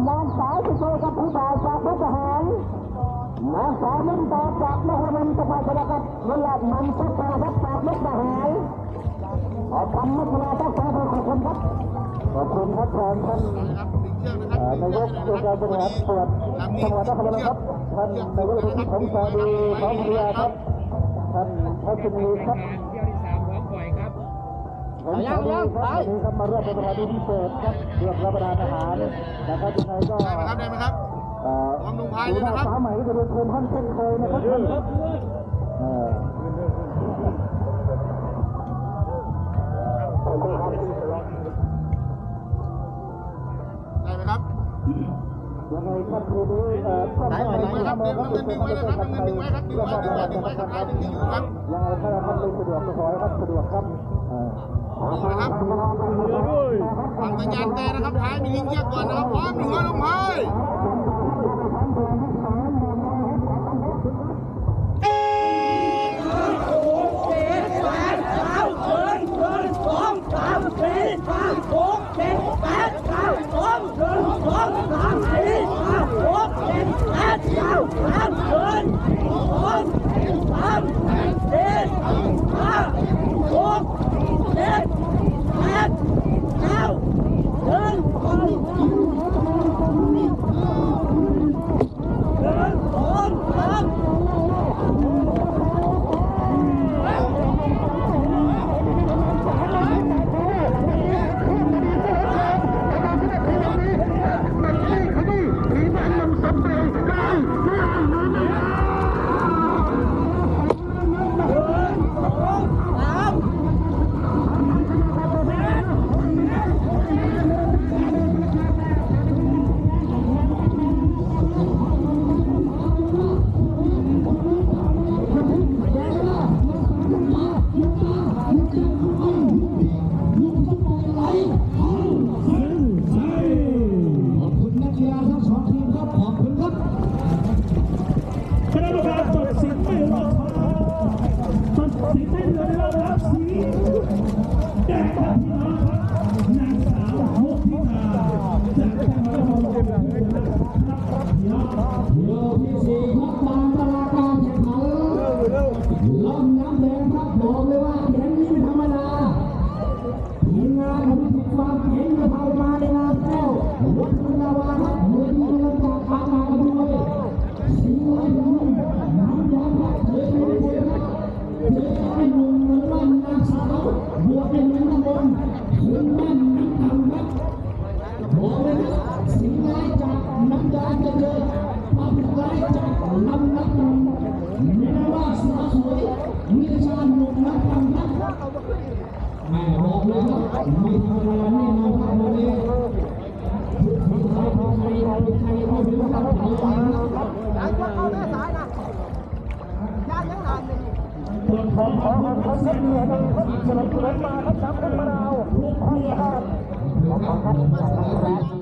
ที่เจอกับผู้บ่าวจากพระทหารนางสาวมินต่อจากมหาวิทยาลัยครับเวลามันสักการะจากมุกทหารขอคำมุกนาทักษะขอบคุณครับขอบคุณครับท่านท่านนายกองค์การบริหารส่วนจังหวัดนครปฐมครับท่านนายกรัฐมนตรีผมสาดีพร้อมเรือครับท่านพัชนีครับ ผมสาดีครับวันนี้ครับมาร่วมเป็นประธานพิเศษครับเรื่องรับประทานอาหารนะครับยังไงก็ได้ไหมครับได้ไหมครับเอ่อพร้อมลงพายเลยนะครับสาวใหม่ก็จะเรียนเชิญท่านเช่นเคยนะครับท่านครับเอ่อได้ไหมครับยังไงครับคืนนี้เอ่อครอบครัวดึงไว้ครับมดึงครับเงินดึงไว้นะครับเงินดึงไว้ครับดึงไว้ดึงไว้ดึงไว้ครับท้ายดึงที่อยู่ครับยังไงถ้าท่านไม่สะดวกก็ขอให้ท่านสะดวกครับเอ่อพร้อม นะครับฟังสัญญาณแต่นะครับท้ายมีลิงเชือกก่อนนะครับพร้อมหนึ่งร้อยลงพายคณะกรรมการตัดสินไม่รอบ ตั ความร้ายจากลำน้ำนมไม่ได้ว่าสาวสวยมีชาหนุ่มนักทำนักแม่บอกเลยครับไม่ธรรมดาแน่นอนครับวันนี้ทุกคนใครใครใครไม่รู้ครับใครใครครับส่วนของขอขอบคุณครับเรือในครับสนับสนุนมาครับสามคนมะนาวทุกคนครับขอบคุณครับ